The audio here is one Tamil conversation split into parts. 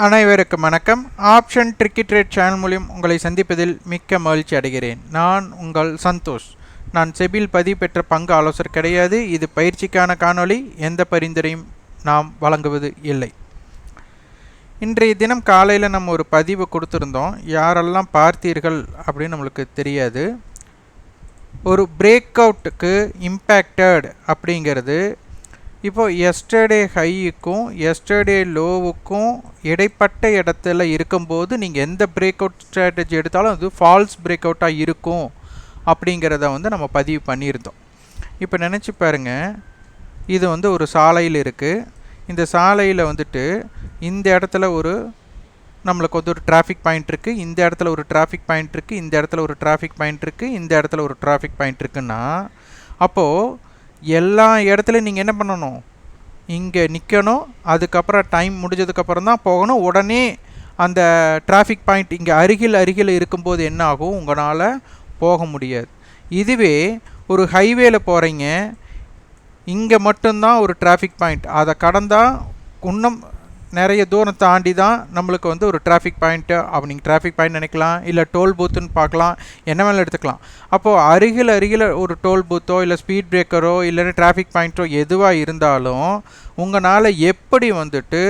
அனைவருக்கும் வணக்கம். ஆப்ஷன் ட்ரிக்கி ட்ரேட் சேனல் மூலியம் உங்களை சந்திப்பதில் மிக்க மகிழ்ச்சி அடைகிறேன். நான் உங்கள் சந்தோஷ். நான் செபில் பதிவு பெற்ற பங்கு ஆலோசனை கிடையாது. இது பயிற்சிக்கான காணொளி. எந்த பரிந்துரையும் நாம் வழங்குவது இல்லை. இன்றைய தினம் காலையில் நம்ம ஒரு பதிவு கொடுத்துருந்தோம். யாரெல்லாம் பார்த்தீர்கள் அப்படின்னு நம்மளுக்கு தெரியாது. ஒரு பிரேக் அவுட்டுக்கு இம்பேக்டட் அப்படிங்கிறது இப்போ எஸ்டர்டே ஹைக்கும் எஸ்டர்டே லோவுக்கும் இடைப்பட்ட இடத்துல இருக்கும்போது நீங்கள் எந்த பிரேக் அவுட் ஸ்ட்ராட்டஜி எடுத்தாலும் அது ஃபால்ஸ் பிரேக் அவுட்டாக இருக்கும் அப்படிங்கிறத வந்து நம்ம பதிவு பண்ணியிருந்தோம். இப்போ நினச்சி பாருங்க. இது வந்து ஒரு சாலையில் இருக்குது இந்த சாலையில் வந்துட்டு இந்த இடத்துல ஒரு நம்மளுக்கு வந்து ஒரு டிராஃபிக் பாயிண்ட் இருக்குது இந்த இடத்துல ஒரு டிராஃபிக் பாயிண்ட் இருக்குது இந்த இடத்துல ஒரு டிராஃபிக் பாயிண்ட் இருக்குது இந்த இடத்துல ஒரு டிராஃபிக் பாயிண்ட் இருக்குன்னா அப்போது எல்லா இடத்துலையும் நீங்கள் என்ன பண்ணணும்? இங்கே நிற்கணும் அதுக்கப்புறம் டைம் முடிஞ்சதுக்கப்புறம் தான் போகணும். உடனே அந்த டிராஃபிக் பாயிண்ட் இங்கே அருகில் அருகில் இருக்கும்போது என்ன ஆகும்? உங்களால் போக முடியாது. இதுவே ஒரு ஹைவேல போகிறீங்க இங்கே மட்டும்தான் ஒரு டிராஃபிக் பாயிண்ட் அதை கடந்தால் இன்னும் நிறைய தூரம் தாண்டி தான் நம்மளுக்கு வந்து ஒரு டிராஃபிக் பாயிண்ட்டு அப்போ நீங்கள் டிராஃபிக் பாயிண்ட் நினைக்கலாம் இல்லை டோல் பூத்துன்னு பார்க்கலாம் என்ன வேணாலும் எடுத்துக்கலாம். அப்போது அருகில் அருகில் ஒரு டோல் பூத்தோ இல்லை ஸ்பீட் பிரேக்கரோ இல்லைன்னா டிராஃபிக் பாயிண்ட்டோ எதுவாக இருந்தாலும் உங்களால் எப்படி வந்துட்டு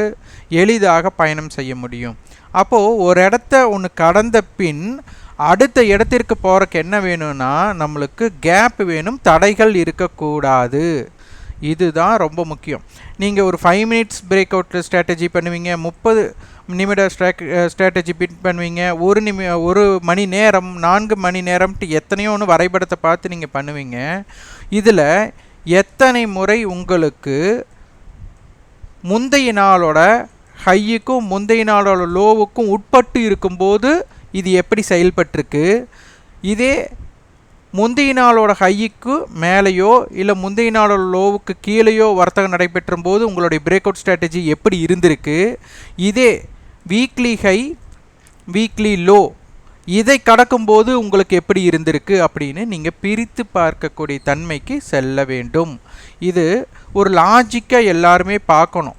எளிதாக பயணம் செய்ய முடியும்? அப்போது ஒரு இடத்த ஒன்று கடந்த பின் அடுத்த இடத்திற்கு போகிறக்கு என்ன வேணும்னா நம்மளுக்கு கேப் வேணும் தடைகள் இருக்கக்கூடாது. இதுதான் ரொம்ப முக்கியம். நீங்கள் ஒரு five minutes break out strategy பண்ணுவீங்க முப்பது நிமிட ஸ்ட்ராக் ஸ்ட்ராட்டஜி பின் பண்ணுவீங்க ஒரு நிமி ஒரு மணி நேரம் நான்கு மணி நேரம்ட்டு எத்தனையோ ஒன்று வரைபடத்தை பார்த்து நீங்கள் பண்ணுவீங்க. இதில் எத்தனை முறை உங்களுக்கு முந்தைய நாளோட ஹையுக்கும் முந்தைய நாளோட லோவுக்கும் உட்பட்டு இருக்கும்போது இது எப்படி செயல்பட்டிருக்கு? இதே முந்தைய நாளோட ஹைக்கு மேலேயோ இல்லை முந்தைய நாளோட லோவுக்கு கீழேயோ வர்த்தகம் நடைபெற்றும் போது உங்களுடைய பிரேக் அவுட் ஸ்ட்ராட்டஜி எப்படி இருந்திருக்கு? இதே வீக்லி ஹை வீக்லி லோ இதை கடக்கும்போது உங்களுக்கு எப்படி இருந்திருக்கு அப்படின்னு நீங்கள் பிரித்து பார்க்கக்கூடிய தன்மைக்கு செல்ல வேண்டும். இது ஒரு லாஜிக்காக எல்லாருமே பார்க்கணும்.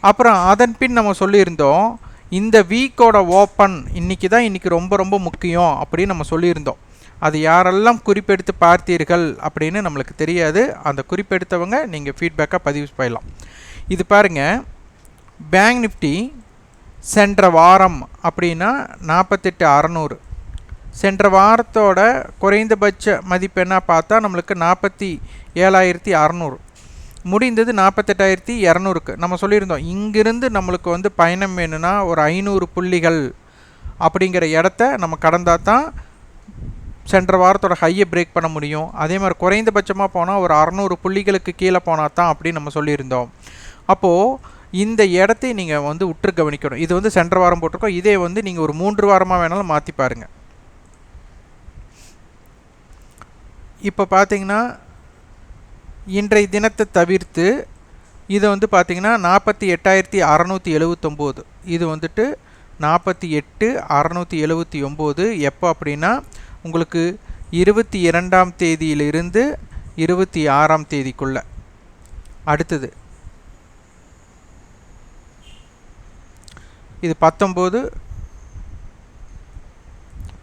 அப்புறம் அதன் பின் நம்ம சொல்லியிருந்தோம் இந்த வீக்கோட ஓப்பன் இன்றைக்கி தான் இன்றைக்கி ரொம்ப ரொம்ப முக்கியம் அப்படின்னு நம்ம சொல்லியிருந்தோம். அது யாரெல்லாம் குறிப்பெடுத்து பார்த்தீர்கள் அப்படின்னு நம்மளுக்கு தெரியாது. அந்த குறிப்பெடுத்தவங்க நீங்கள் ஃபீட்பேக்காக பதிவு செய்யலாம் இது பாருங்கள் பேங்க் நிஃப்டி சென்ற வாரம் அப்படின்னா நாற்பத்தெட்டு அறநூறு. சென்ற வாரத்தோட குறைந்தபட்ச மதிப்பெண்ணா பார்த்தா நம்மளுக்கு நாற்பத்தி ஏழாயிரத்தி அறநூறு. முடிந்தது நாற்பத்தெட்டாயிரத்தி இரநூறுக்கு. நம்ம சொல்லியிருந்தோம் இங்கிருந்து நம்மளுக்கு வந்து பயணம் வேணும்னா ஒரு ஐநூறு புள்ளிகள் அப்படிங்கிற இடத்த நம்ம கடந்தால் தான் சென்ற வாரத்தோட ஹையை பிரேக் பண்ண முடியும். அதே மாதிரி குறைந்தபட்சமாக போனால் ஒரு அறநூறு புள்ளிகளுக்கு கீழே போனால் தான் அப்படின்னு நம்ம சொல்லியிருந்தோம். அப்போது இந்த இடத்தை நீங்கள் வந்து உற்று கவனிக்கணும். இது வந்து சென்ற வாரம் போட்டிருக்கோம். இதே வந்து நீங்கள் ஒரு மூன்று வாரமாக வேணாலும் மாற்றி பாருங்கள் இப்போ பார்த்தீங்கன்னா இன்றைய தினத்தை தவிர்த்து இது வந்து பார்த்திங்கன்னா நாற்பத்தி எட்டாயிரத்தி அறநூற்றி எழுவத்தொம்போது. இது வந்துட்டு நாற்பத்தி எட்டு அறநூற்றி எழுவத்தி ஒம்பது. எப்போ அப்படின்னா உங்களுக்கு இருபத்தி இரண்டாம் தேதியிலிருந்து இருபத்தி ஆறாம் தேதிக்குள்ள. அடுத்தது. இது பத்தொம்போது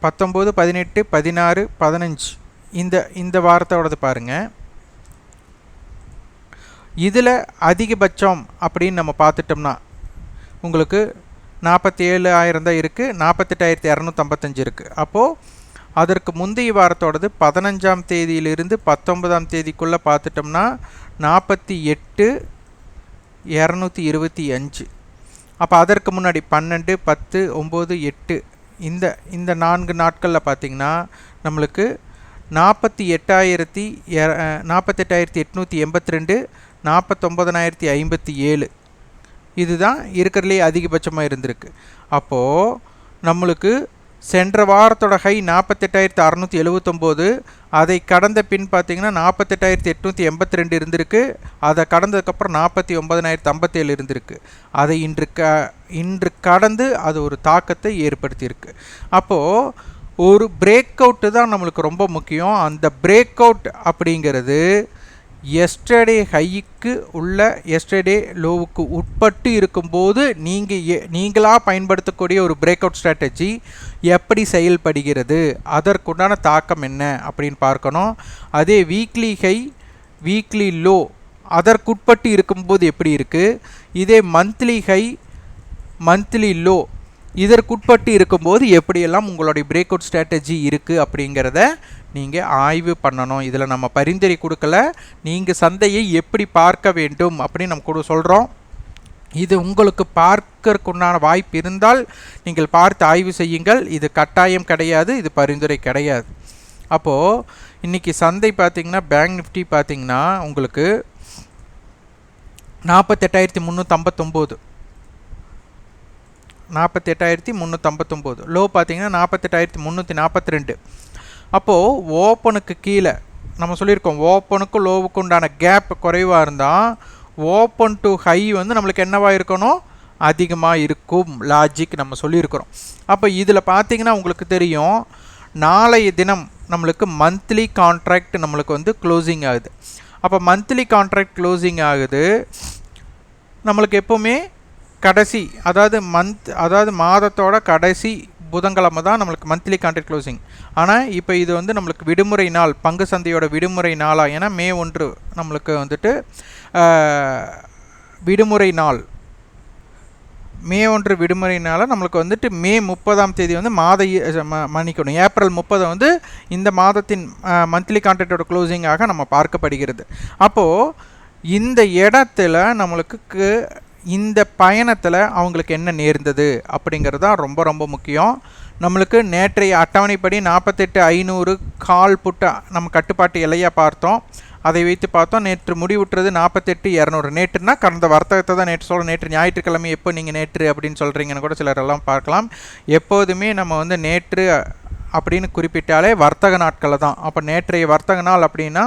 பத்தொம்போது பதினெட்டு பதினாறு பதினஞ்சு. இந்த இந்த வாரத்தோடது பாருங்கள் இதில் அதிகபட்சம் அப்படின்னு நம்ம பார்த்துட்டோம்னா உங்களுக்கு நாற்பத்தி ஏழு ஆயிரம் தான் இருக்குது நாற்பத்தெட்டாயிரத்தி இரநூத்தம்பத்தஞ்சு இருக்குது அப்போது அதற்கு முந்தைய வாரத்தோடது பதினஞ்சாம் தேதியிலிருந்து பத்தொன்பதாம் தேதிக்குள்ளே பார்த்துட்டோம்னா நாற்பத்தி எட்டு இரநூத்தி இருபத்தி அஞ்சு. அப்போ அதற்கு முன்னாடி பன்னெண்டு பத்து ஒம்பது எட்டு இந்த இந்த நான்கு நாட்களில் பார்த்திங்கன்னா நம்மளுக்கு நாற்பத்தி எட்டாயிரத்தி நாற்பத்தெட்டாயிரத்தி எட்நூற்றி எண்பத்தி ரெண்டு நாற்பத்தொம்பதனாயிரத்தி ஐம்பத்தி ஏழு. இதுதான் இருக்கிறதுலே அதிகபட்சமாக இருந்திருக்கு. அப்போது நம்மளுக்கு சென்ற வாரத்தோட ஹை நாற்பத்தெட்டாயிரத்தி அறநூற்றி எழுவத்தொம்போது. அதை கடந்த பின் பார்த்தீங்கன்னா நாற்பத்தெட்டாயிரத்தி எட்நூற்றி எண்பத்தி ரெண்டு இருந்திருக்கு. அதை கடந்ததுக்கப்புறம் நாற்பத்தி ஒம்பதனாயிரத்தி ஐம்பத்தேழு இருந்திருக்கு. அதை இன்று க இன்று கடந்து அது ஒரு தாக்கத்தை ஏற்படுத்தியிருக்கு. அப்போது ஒரு பிரேக் அவுட்டு தான் நம்மளுக்கு ரொம்ப முக்கியம். அந்த பிரேக் அவுட் அப்படிங்கிறது எஸ்டர்டே ஹைக்கு உள்ள எஸ்டர்டே லோவுக்கு உட்பட்டு இருக்கும்போது நீங்கள் நீங்களாக பயன்படுத்தக்கூடிய ஒரு பிரேக் அவுட் ஸ்ட்ராட்டஜி எப்படி செயல்படுகிறது? அதற்குண்டான தாக்கம் என்ன அப்படின்னு பார்க்கணும். அதே வீக்லி ஹை வீக்லி லோ அதற்குட்பட்டு இருக்கும்போது எப்படி இருக்குது இதே மந்த்லி ஹை மந்த்லி லோ இதற்குட்பட்டு இருக்கும்போது எப்படியெல்லாம் உங்களுடைய பிரேக் அவுட் ஸ்ட்ராட்டஜி இருக்குது அப்படிங்கிறத நீங்கள் ஆய்வு பண்ணணும். இதில் நம்ம பரிந்துரை கொடுக்கல. நீங்கள் சந்தையை எப்படி பார்க்க வேண்டும் அப்படின்னு நம்ம கூட சொல்கிறோம் இது உங்களுக்கு பார்க்கறக்குண்டான வாய்ப்பு இருந்தால் நீங்கள் பார்த்து ஆய்வு செய்யுங்கள். இது கட்டாயம் கிடையாது இது பரிந்துரை கிடையாது. அப்போது இன்றைக்கி சந்தை பார்த்திங்கன்னா பேங்க் நிஃப்டி பார்த்திங்கன்னா உங்களுக்கு நாற்பத்தெட்டாயிரத்தி முந்நூற்றம்பத்தொம்போது நாற்பத்தி எட்டாயிரத்தி முந்நூற்றம்பத்தொம்போது லோ பார்த்தீங்கன்னா நாற்பத்தெட்டாயிரத்தி முந்நூற்றி நாற்பத்தி ரெண்டு. அப்போது ஓப்பனுக்கு கீழே நம்ம சொல்லியிருக்கோம் ஓப்பனுக்கும் லோவுக்கு உண்டான கேப் குறைவாக இருந்தால் ஓப்பன் டு ஹை வந்து நம்மளுக்கு என்னவாக இருக்கணும்? அதிகமாக இருக்கும். லாஜிக் நம்ம சொல்லியிருக்கிறோம். அப்போ இதில் பார்த்தீங்கன்னா உங்களுக்கு தெரியும் நாளைய தினம் நம்மளுக்கு மந்த்லி கான்ட்ராக்ட் நம்மளுக்கு வந்து க்ளோசிங் ஆகுது. அப்போ மந்த்லி கான்ட்ராக்ட் க்ளோசிங் ஆகுது நம்மளுக்கு எப்போவுமே கடைசி அதாவது மந்த் அதாவது மாதத்தோட கடைசி புதன்கிழமை தான் நம்மளுக்கு மந்த்லி கான்ட்ராக்ட் க்ளோசிங் ஆனால் இப்போ இது வந்து நம்மளுக்கு விடுமுறை நாள் பங்கு சந்தையோட விடுமுறை நாளாக ஏன்னா மே ஒன்று நம்மளுக்கு வந்துட்டு விடுமுறை நாள். மே ஒன்று விடுமுறைனால நம்மளுக்கு வந்துட்டு மே முப்பதாம் தேதி வந்து மாத மன்னிக்கணும். ஏப்ரல் முப்பதை வந்து இந்த மாதத்தின் மந்த்லி கான்ட்ராக்டோட க்ளோசிங்காக நம்ம பார்க்கப்படுகிறது. அப்போது இந்த இடத்துல நம்மளுக்கு இந்த பயணத்தில் அவங்களுக்கு என்ன நேர்ந்தது அப்படிங்கிறது தான் ரொம்ப ரொம்ப முக்கியம். நம்மளுக்கு நேற்றைய அட்டவணைப்படி நாற்பத்தெட்டு ஐநூறு கால் புட்ட நம்ம கட்டுப்பாட்டு எல்லையாக பார்த்தோம். அதை வைத்து பார்த்தோம். நேற்று முடிவுட்டுறது நாற்பத்தெட்டு இரநூறு. நேற்றுனா கடந்த வர்த்தகத்தை தான் நேற்று சொல்ல நேற்று ஞாயிற்றுக்கிழமை எப்போ நீங்கள் நேற்று அப்படின்னு சொல்கிறீங்கன்னு கூட சிலரெல்லாம் பார்க்கலாம். எப்போதுமே நம்ம வந்து நேற்று அப்படின்னு குறிப்பிட்டாலே வர்த்தக நாட்களில் தான். அப்போ நேற்றைய வர்த்தக நாள் அப்படின்னா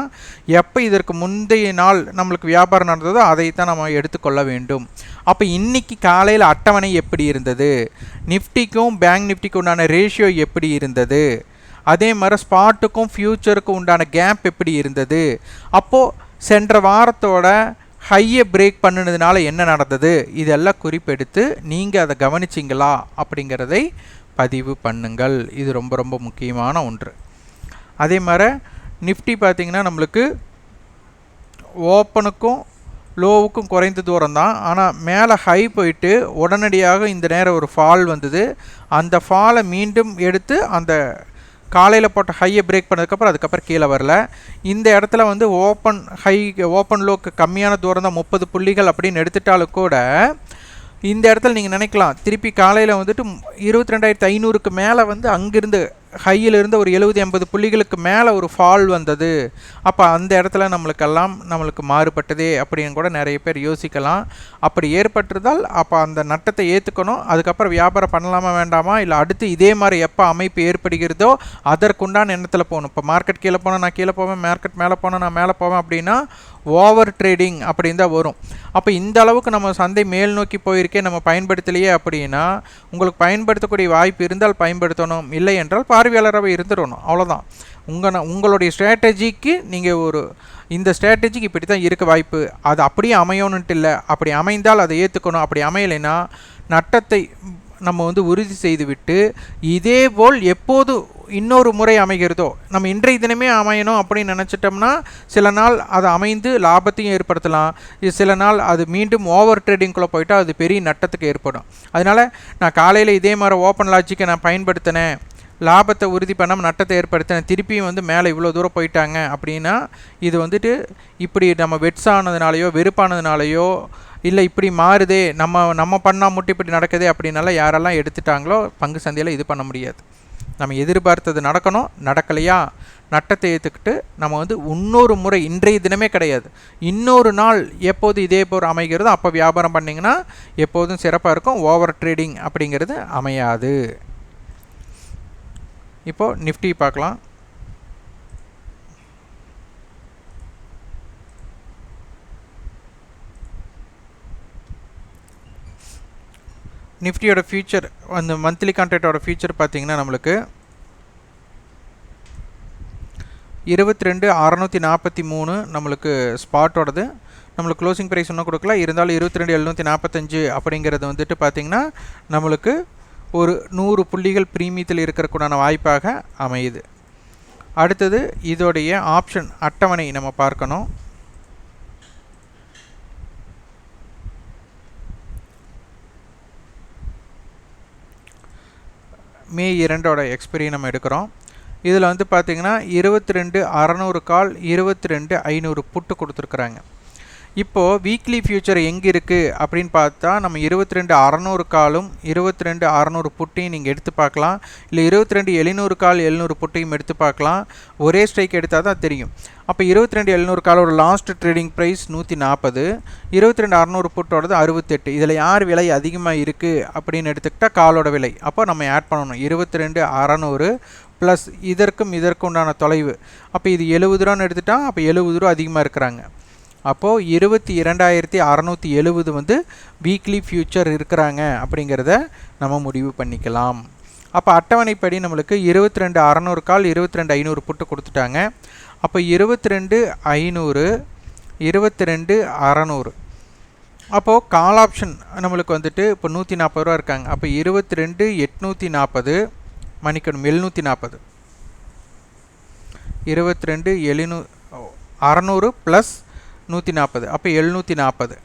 எப்போ இதற்கு முந்தைய நாள் நம்மளுக்கு வியாபாரம் நடந்ததோ அதை தான் நம்ம எடுத்துக்கொள்ள வேண்டும். அப்போ இன்றைக்கி காலையில் அட்டவணை எப்படி இருந்தது? நிஃப்டிக்கும் பேங்க் நிஃப்டிக்கும் உண்டான ரேஷியோ எப்படி இருந்தது? அதே மாதிரி ஸ்பாட்டுக்கும் ஃப்யூச்சருக்கும் உண்டான கேப் எப்படி இருந்தது? அப்போது சென்ற வாரத்தோட ஹையை பிரேக் பண்ணினதுனால என்ன நடந்தது? இதெல்லாம் குறிப்பெடுத்து நீங்கள் அதை கவனிச்சிங்களா? அப்படிங்கிறதை பதிவு பண்ணுங்கள். இது ரொம்ப ரொம்ப முக்கியமான ஒன்று. அதே மாதிரி நிஃப்டி பார்த்திங்கன்னா நம்மளுக்கு ஓப்பனுக்கும் லோவுக்கும் குறைந்த தூரம் தான். ஆனால் மேலே ஹை போயிட்டு உடனடியாக இந்த நேரம் ஒரு ஃபால் வந்தது. அந்த ஃபாலை மீண்டும் எடுத்து அந்த காலையில் போட்ட ஹையை பிரேக் பண்ணதுக்கப்புறம் அதுக்கப்புறம் கீழே வரல. இந்த இடத்துல வந்து ஓப்பன் ஹை ஓப்பன் லோக்கு கம்மியான தூரம் தான் முப்பது புள்ளிகள் அப்படின்னு எடுத்துட்டாலும் கூட இந்த இடத்துல நீங்கள் நினைக்கலாம். திருப்பி காலையில் வந்துட்டு இருபத்தி ரெண்டாயிரத்தி ஐநூறுக்கு மேலே வந்து அங்கேருந்து ஹையிலிருந்து ஒரு எழுபது எண்பது புள்ளிகளுக்கு மேலே ஒரு ஃபால் வந்தது. அப்போ அந்த இடத்துல நம்மளுக்கெல்லாம் நம்மளுக்கு மாறுபட்டதே அப்படின்னு கூட நிறைய பேர் யோசிக்கலாம். அப்படி ஏற்பட்டிருந்தால் அப்போ அந்த நட்டத்தை ஏற்றுக்கணும் அதுக்கப்புறம் வியாபாரம் பண்ணலாமா வேண்டாமா? இல்லை அடுத்து இதே மாதிரி எப்போ அமைப்பு ஏற்படுகிறதோ அதற்குண்டான எண்ணத்தில் போகணும். இப்போ மார்க்கெட் கீழே போனால் நான் கீழே போவேன் மார்க்கெட் மேலே போனால் நான் மேலே போவேன் அப்படின்னா ஓவர் ட்ரேடிங் அப்படின்னு தான் வரும். அப்போ இந்த அளவுக்கு நம்ம சந்தை மேல் நோக்கி போயிருக்கே நம்ம பயன்படுத்தலையே அப்படின்னா உங்களுக்கு பயன்படுத்தக்கூடிய வாய்ப்பு இருந்தால் பயன்படுத்தணும் இல்லை என்றால் பார்வையாளராகவே இருந்துடணும். அவ்வளோதான் உங்கள் உங்களுடைய ஸ்ட்ராட்டஜிக்கு நீங்கள் ஒரு இந்த ஸ்ட்ராட்டஜிக்கு இப்படி தான் இருக்க வாய்ப்பு. அது அப்படியே அமையணுன்ட்டு இல்லை. அப்படி அமைந்தால் அதை ஏற்றுக்கணும் அப்படி அமையலைன்னா நட்டத்தை நம்ம வந்து உறுதி செய்துவிட்டு இதே போல் எப்போது இன்னொரு முறை அமைகிறதோ நம்ம இன்றைய தினமே அமையணும் அப்படின்னு நினச்சிட்டோம்னா சில நாள் அது அமைந்து லாபத்தையும் ஏற்படுத்தலாம். சில நாள் அது மீண்டும் ஓவர் ட்ரேடிங்குள்ளே போயிட்டால் அது பெரிய நட்டத்துக்கு ஏற்படும். அதனால் நான் காலையில் இதே மாதிரி ஓப்பன் லாஜிக்கை நான் பயன்படுத்தினேன். லாபத்தை உறுதி பண்ணாமல் நட்டத்தை ஏற்படுத்தினேன். திருப்பியும் வந்து மேலே இவ்வளோ தூரம் போயிட்டாங்க அப்படின்னா இது வந்துட்டு இப்படி நம்ம வெட்ஸ் ஆனதுனாலையோ வெறுப்பானதுனாலையோ இல்லை இப்படி மாறுதே நம்ம நம்ம பண்ணால் மட்டும் இப்படி நடக்குதே அப்படின்னால யாரெல்லாம் எடுத்துட்டாங்களோ பங்கு சந்தையில் இது பண்ண முடியாது. நம்ம எதிர்பார்த்தது நடக்கணும் நடக்கலையா நட்டத்தை ஏற்றுக்கிட்டு நம்ம வந்து இன்னொரு முறை இன்றைய தினமே கிடையாது. இன்னொரு நாள் எப்போது இதே போல் அமைகிறதோ அப்போ வியாபாரம் பண்ணிங்கன்னா எப்போதும் சிறப்பாக இருக்கும். ஓவர் ட்ரேடிங் அப்படிங்கிறது அமையாது. இப்போது நிஃப்டி பார்க்கலாம். நிஃப்டியோட ஃபியூச்சர் அந்த மந்த்லி கான்ட்ராக்டோட ஃபியூச்சர் பார்த்தீங்கன்னா நம்மளுக்கு இருபத்தி ரெண்டு அறநூற்றி நாற்பத்தி மூணு நம்மளுக்கு ஸ்பாட்டோடது நம்மளுக்கு க்ளோசிங் ப்ரைஸ் ஒன்றும் கொடுக்கல. இருந்தாலும் இருபத்தி ரெண்டு எழுநூற்றி நாற்பத்தஞ்சு அப்படிங்கிறது வந்துட்டு பார்த்திங்கன்னா நம்மளுக்கு ஒரு நூறு புள்ளிகள் ப்ரீமியத்தில் இருக்கிறக்குண்டான வாய்ப்பாக அமையுது. அடுத்தது இதோடைய ஆப்ஷன் அட்டவணை நம்ம பார்க்கணும். மே இரண்டோட எக்ஸ்பெரி நம்ம எடுக்கிறோம். இதில் வந்து பார்த்திங்கன்னா இருபத்தி ரெண்டு அறநூறு கால் இருபத்தி ரெண்டு ஐநூறு புட்டு கொடுத்துருக்குறாங்க. இப்போது வீக்லி ஃபியூச்சர் எங்கே இருக்குது அப்படின்னு பார்த்தா நம்ம இருபத்தி ரெண்டு அறநூறு காலும் இருபத்தி ரெண்டு அறநூறு புட்டியும் நீங்கள் எடுத்து பார்க்கலாம். இல்லை இருபத்தி ரெண்டு எழுநூறு கால் எழுநூறு புட்டியும் எடுத்து பார்க்கலாம். ஒரே ஸ்ட்ரைக் எடுத்தால் தான் தெரியும். அப்போ இருபத்தி ரெண்டு எழுநூறு காலோட லாஸ்ட் ட்ரேடிங் ப்ரைஸ் நூற்றி நாற்பது இருபத்தி ரெண்டு அறநூறு புட்டோடது அறுபத்தெட்டு. இதில் யார் விலை அதிகமாக இருக்குது அப்படின்னு எடுத்துக்கிட்டால் காலோட விலை. அப்போ நம்ம ஆட் பண்ணணும். இருபத்தி ரெண்டு அறநூறு ப்ளஸ் இதற்கும் இதற்கும் உண்டான தொலைவு. அப்போ இது எழுபது ரூபான்னு எடுத்துட்டால் அப்போ எழுபது ரூபா அதிகமாக இருக்கிறாங்க. அப்போது இருபத்தி இரண்டாயிரத்தி அறநூற்றி எழுபது வந்து வீக்லி ஃபியூச்சர் இருக்கிறாங்க அப்படிங்கிறத நம்ம முடிவு பண்ணிக்கலாம். அப்போ அட்டவணைப்படி நம்மளுக்கு இருபத்தி ரெண்டு அறநூறு கால் இருபத்தி ரெண்டு ஐநூறு புட்டு கொடுத்துட்டாங்க. அப்போ இருபத்தி ரெண்டு ஐநூறு இருபத்தி ரெண்டு அறநூறு. அப்போது கால் ஆப்ஷன் நம்மளுக்கு வந்துட்டு இப்போ நூற்றி நாற்பது ரூபா இருக்காங்க. அப்போ இருபத்தி ரெண்டு எட்நூற்றி நாற்பது மன்னிக்கணும் எழுநூற்றி நாற்பது இருபத்தி ரெண்டு எழுநூ அறநூறு ப்ளஸ் நூற்றி நாற்பது அப்போ எழுநூற்றி நாற்பது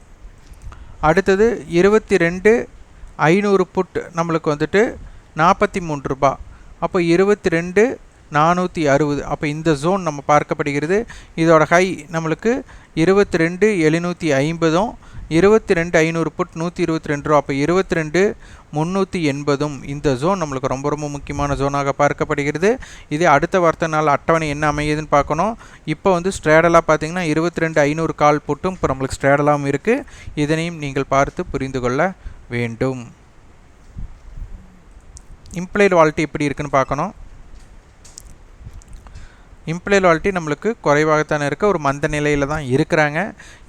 அடுத்தது இருபத்தி ரெண்டு ஐநூறு புட் நம்மளுக்கு வந்துட்டு நாற்பத்தி மூன்று ரூபா. அப்போ இருபத்தி ரெண்டு நானூற்றி அறுபது. அப்போ இந்த ஜோன் நம்ம பார்க்கப்படுகிறது. இதோட ஹை நம்மளுக்கு இருபத்தி ரெண்டு எழுநூற்றி ஐம்பதும் இருபத்தி ரெண்டு ஐநூறு புட் நூற்றி இருபத்தி ரெண்டு ரூபா. அப்போ இருபத்தி ரெண்டு முந்நூற்றி எண்பதும் இந்த ஜோன் நம்மளுக்கு ரொம்ப ரொம்ப முக்கியமான ஜோனாக பார்க்கப்படுகிறது. இதே அடுத்த வார்த்தை நாள் அட்டவணை என்ன அமையுதுன்னு பார்க்கணும். இப்போ வந்து ஸ்ட்ரேடலாக பார்த்தீங்கன்னா இருபத்தி ரெண்டு ஐநூறு கால் புட்டும் இப்போ நம்மளுக்கு ஸ்ட்ரேடலாகவும் இருக்குது இதனையும் நீங்கள் பார்த்து புரிந்து கொள்ள வேண்டும். இம்ப்ளைடு வால்ட்டி எப்படி இருக்குன்னு பார்க்கணும். இம்ப்ளைட் நம்மளுக்கு குறைவாகத்தானே இருக்க. ஒரு மந்த நிலையில் தான் இருக்கிறாங்க.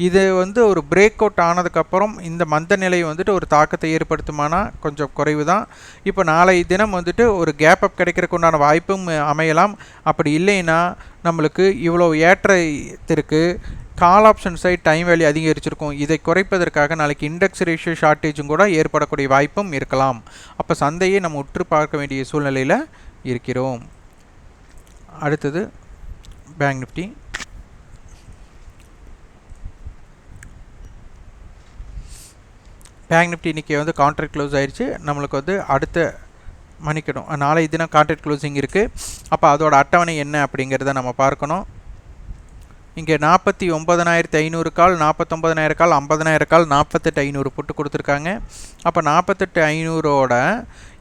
இது வந்து ஒரு பிரேக் அவுட் ஆனதுக்கப்புறம் இந்த மந்த நிலை வந்துட்டு ஒரு தாக்கத்தை ஏற்படுத்துமானா கொஞ்சம் குறைவு தான். இப்போ நாளை தினம் வந்துட்டு ஒரு கேப் அப் கிடைக்கிறதுக்கு உண்டான வாய்ப்பும் அமையலாம். அப்படி இல்லைன்னா நம்மளுக்கு இவ்வளோ ஏற்றத்திற்கு call option side time value அதிகரிச்சிருக்கும். இதை குறைப்பதற்காக நாளைக்கு இண்டெக்ஸ் ரேஷியோ ஷார்ட்டேஜும் கூட ஏற்படக்கூடிய வாய்ப்பும் இருக்கலாம். அப்போ சந்தையை நம்ம உற்று பார்க்க வேண்டிய சூழ்நிலையில் இருக்கிறோம். அடுத்தது பேங்க் நிஃப்டி. பேங்க் நிஃப்டி இன்றைக்கி வந்து கான்ட்ராக்ட் க்ளோஸ் ஆயிடுச்சு நம்மளுக்கு வந்து அடுத்த மன்னிக்கணும் நாளை தினம் கான்ட்ராக்ட் க்ளோசிங் இருக்குது அப்போ அதோட அட்டவணை என்ன அப்படிங்கிறத நம்ம பார்க்கணும். இங்கே நாற்பத்தி ஒம்பதனாயிரத்தி ஐநூறு கால் நாற்பத்தொம்பதனாயிரம் கால் ஐம்பதனாயிரம் கால் நாற்பத்தெட்டு ஐநூறு போட்டு கொடுத்துருக்காங்க. அப்போ நாற்பத்தெட்டு ஐநூறோட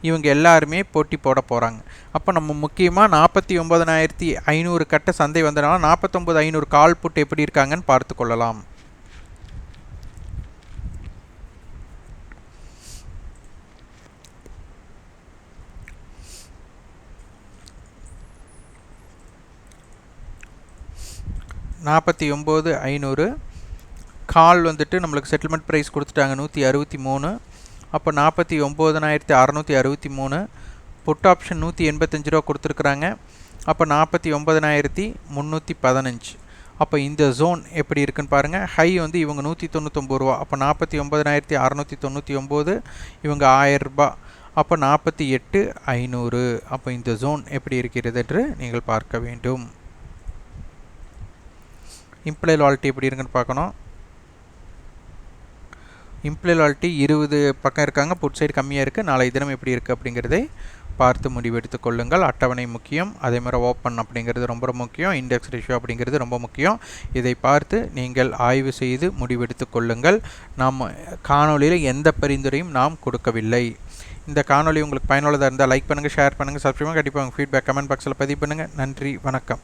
இவங்க எல்லாருமே போட்டி போட போகிறாங்க அப்போ நம்ம முக்கியமாக நாற்பத்தி ஒம்பதனாயிரத்தி ஐநூறு கட்ட சந்தை வந்ததுனால நாற்பத்தொம்பது ஐநூறு கால் புட்டு எப்படி இருக்காங்கன்னு பார்த்து கொள்ளலாம். நாற்பத்தி ஒம்பது ஐநூறு. கால் வந்துட்டு நம்மளுக்கு செட்டில்மெண்ட் ப்ரைஸ் கொடுத்துட்டாங்க நூற்றி அறுபத்தி மூணு. அப்போ நாற்பத்தி ஒம்பதனாயிரத்தி அறநூற்றி அறுபத்தி மூணு புட் ஆப்ஷன் நூற்றி எண்பத்தஞ்சு ரூபா கொடுத்துருக்குறாங்க. அப்போ நாற்பத்தி ஒம்பதனாயிரத்தி முந்நூற்றி பதினஞ்சு. அப்போ இந்த ஜோன் எப்படி இருக்குன்னு பாருங்கள் ஹை வந்து இவங்க நூற்றி தொண்ணூத்தொம்பது ரூபா. அப்போ நாற்பத்தி ஒம்பதனாயிரத்தி அறநூற்றி தொண்ணூற்றி ஒம்பது இவங்க ஆயிரரூபா அப்போ நாற்பத்தி எட்டு ஐநூறு. அப்போ இந்த ஜோன் எப்படி இருக்கிறது என்று நீங்கள் பார்க்க வேண்டும். இம்ப்ளை லால்ட்டி எப்படி இருக்குன்னு பார்க்கணும். இம்ப்ளிலாலிட்டி இருபது பக்கம் இருக்காங்க புட் சைடு கம்மியாக இருக்குது நாளை தினம் எப்படி இருக்குது அப்படிங்கிறதை பார்த்து முடிவெடுத்து கொள்ளுங்கள். அட்டவணை முக்கியம் அதே மாதிரி ஓப்பன் அப்படிங்கிறது ரொம்ப ரொம்ப முக்கியம். இண்டெக்ஸ் ரேஷியோ அப்படிங்கிறது ரொம்ப முக்கியம். இதை பார்த்து நீங்கள் ஆய்வு செய்து முடிவெடுத்து கொள்ளுங்கள். நாம் காணொலியில் எந்த பரிந்துரையும் நாம் கொடுக்கவில்லை. இந்த காணொலி உங்களுக்கு பயனுள்ளதாக இருந்தால் லைக் பண்ணுங்கள் ஷேர் பண்ணுங்கள் சப்ஸ்கிரைப் கண்டிப்பாக உங்கள் ஃபீட்பேக் கமெண்ட் பாக்ஸில் பதிவு பண்ணுங்கள் நன்றி வணக்கம்.